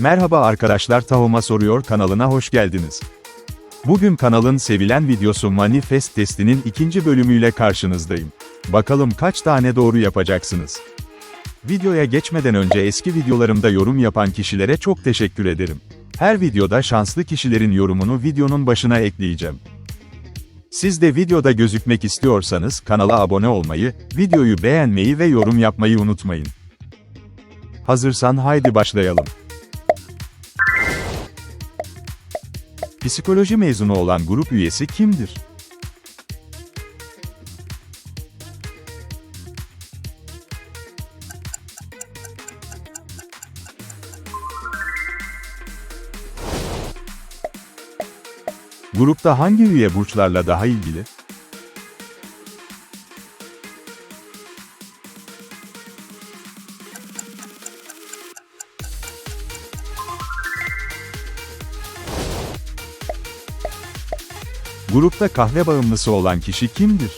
Merhaba arkadaşlar Tahoma Soruyor kanalına hoş geldiniz. Bugün kanalın sevilen videosu Manifest testinin ikinci bölümüyle karşınızdayım. Bakalım kaç tane doğru yapacaksınız. Videoya geçmeden önce eski videolarımda yorum yapan kişilere çok teşekkür ederim. Her videoda şanslı kişilerin yorumunu videonun başına ekleyeceğim. Siz de videoda gözükmek istiyorsanız kanala abone olmayı, videoyu beğenmeyi ve yorum yapmayı unutmayın. Hazırsan haydi başlayalım. Psikoloji mezunu olan grup üyesi kimdir? Grupta hangi üye burçlarla daha ilgili? Grupta kahve bağımlısı olan kişi kimdir?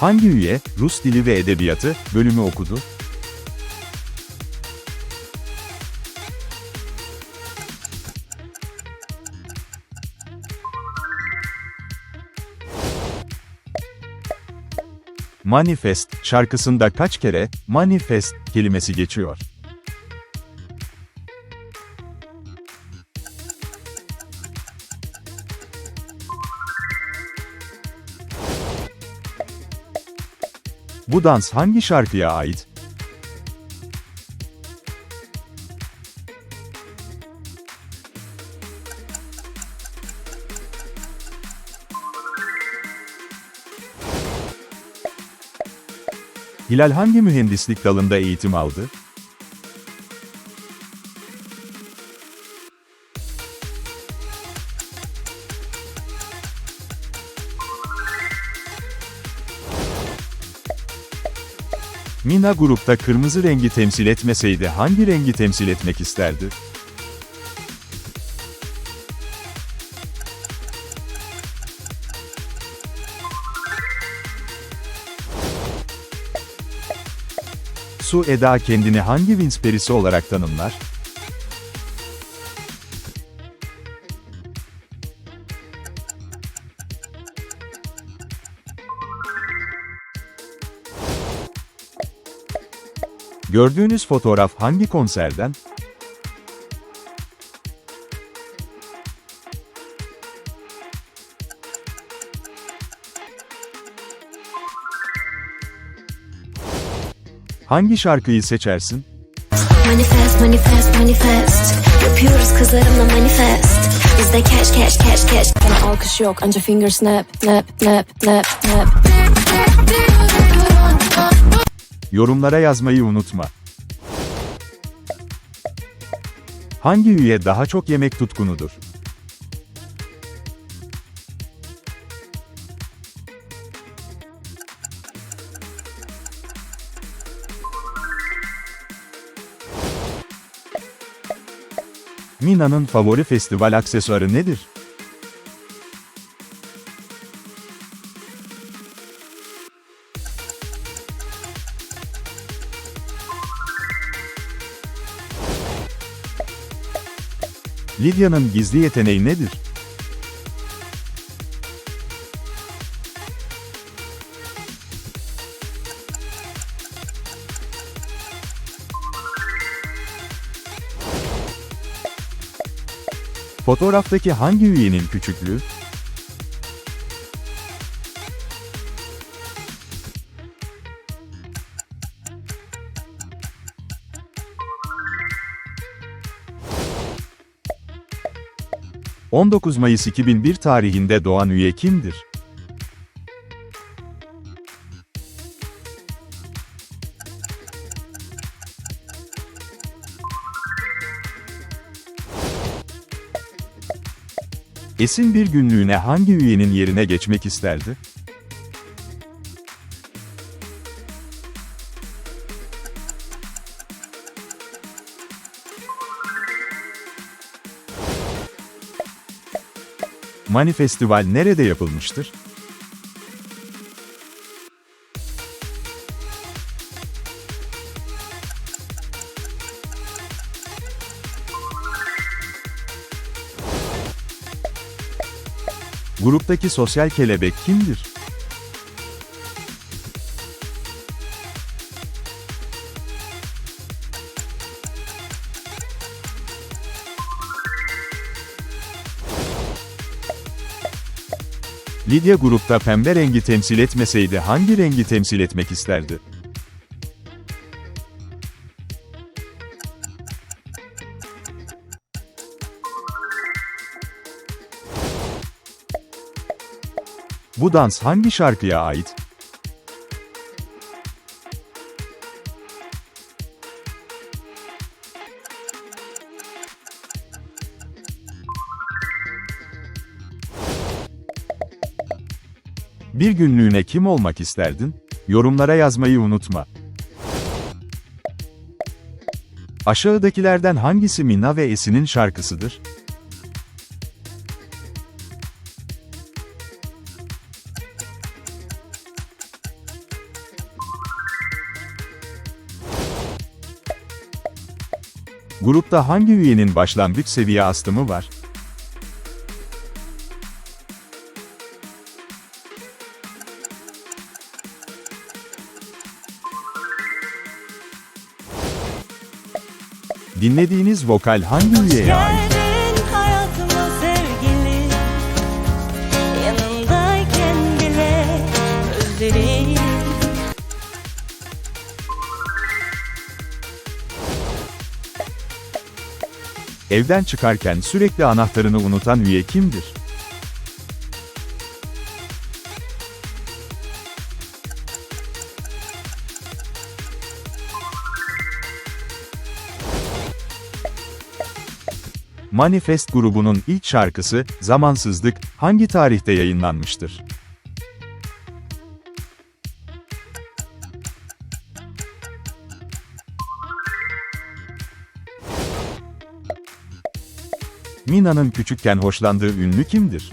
Hangi üye, Rus Dili ve Edebiyatı, bölümü okudu? Manifest şarkısında kaç kere manifest kelimesi geçiyor? Bu dans hangi şarkıya ait? Hilal hangi mühendislik dalında eğitim aldı? Mina grupta kırmızı rengi temsil etmeseydi hangi rengi temsil etmek isterdi? Su Eda kendini hangi Vince perisi olarak tanımlar? Gördüğünüz fotoğraf hangi konserden? Hangi şarkıyı seçersin? Manifest, manifest, manifest Yapıyoruz kızlarımla manifest Bizde cash, cash, cash, cash Bana alkış yok anca finger snap, nap, nap, nap, nap. Yorumlara yazmayı unutma. Hangi üye daha çok yemek tutkunudur? Mina'nın favori festival aksesuarı nedir? Lidya'nın gizli yeteneği nedir? Fotoğraftaki hangi üyenin küçüklüğü? ...19 Mayıs 2001 tarihinde doğan üye kimdir? Esin bir günlüğüne hangi üyenin yerine geçmek isterdi? Mani Festival nerede yapılmıştır? Gruptaki sosyal kelebek kimdir? Lidya grupta pembe rengi temsil etmeseydi hangi rengi temsil etmek isterdi? Bu dans hangi şarkıya ait? Bir günlüğüne kim olmak isterdin? Yorumlara yazmayı unutma. Aşağıdakilerden hangisi Mina ve Esin'in şarkısıdır? Grupta hangi üyenin başlangıç seviye astımı var? Dinlediğiniz vokal hangi üyeye ait? Evden çıkarken sürekli anahtarını unutan üye kimdir? Manifest grubunun ilk şarkısı, Zamansızlık, hangi tarihte yayınlanmıştır? Mina'nın küçükken hoşlandığı ünlü kimdir?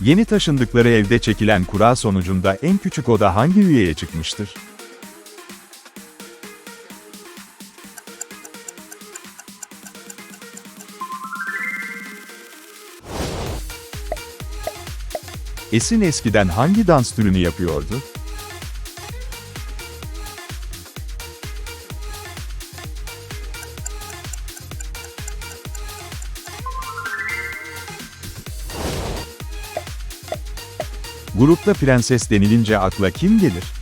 Yeni taşındıkları evde çekilen kura sonucunda en küçük oda hangi üyeye çıkmıştır? Esin eskiden hangi dans türünü yapıyordu? Grupta prenses denilince akla kim gelir?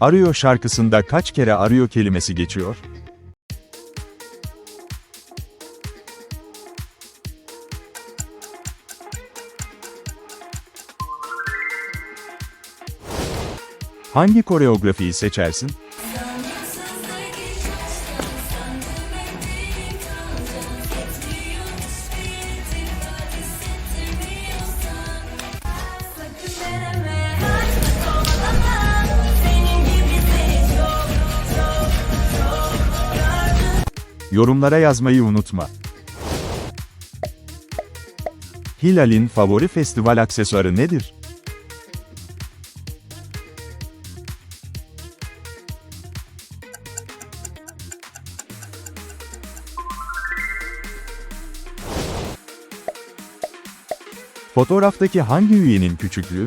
Arıyor şarkısında kaç kere arıyor kelimesi geçiyor? Hangi koreografiyi seçersin? Yorumlara yazmayı unutma. Hilal'in favori festival aksesuarı nedir? Fotoğraftaki hangi üyenin küçüklüğü?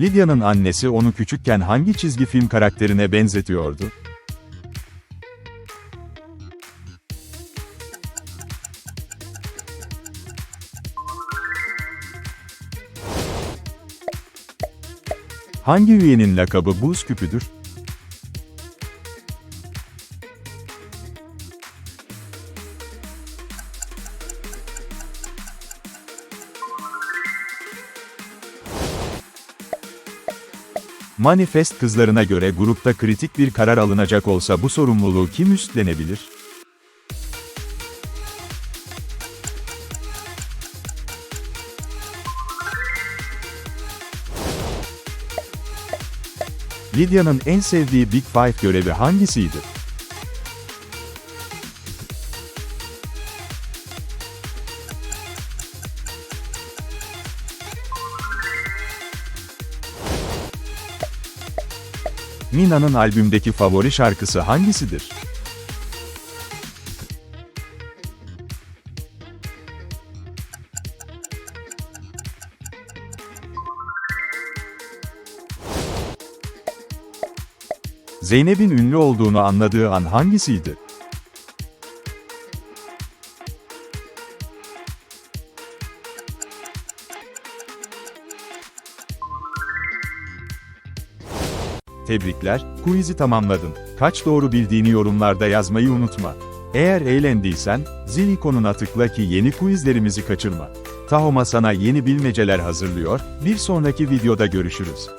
Lydia'nın annesi onu küçükken hangi çizgi film karakterine benzetiyordu? Hangi üyenin lakabı buz küpüdür? Manifest kızlarına göre grupta kritik bir karar alınacak olsa bu sorumluluğu kim üstlenebilir? Lydia'nın en sevdiği Big Five görevi hangisiydi? Mina'nın albümdeki favori şarkısı hangisidir? Zeynep'in ünlü olduğunu anladığı an hangisiydi? Tebrikler, quiz'i tamamladın. Kaç doğru bildiğini yorumlarda yazmayı unutma. Eğer eğlendiysen, zil ikonuna tıkla ki yeni quizlerimizi kaçırma. Tahoma sana yeni bilmeceler hazırlıyor, bir sonraki videoda görüşürüz.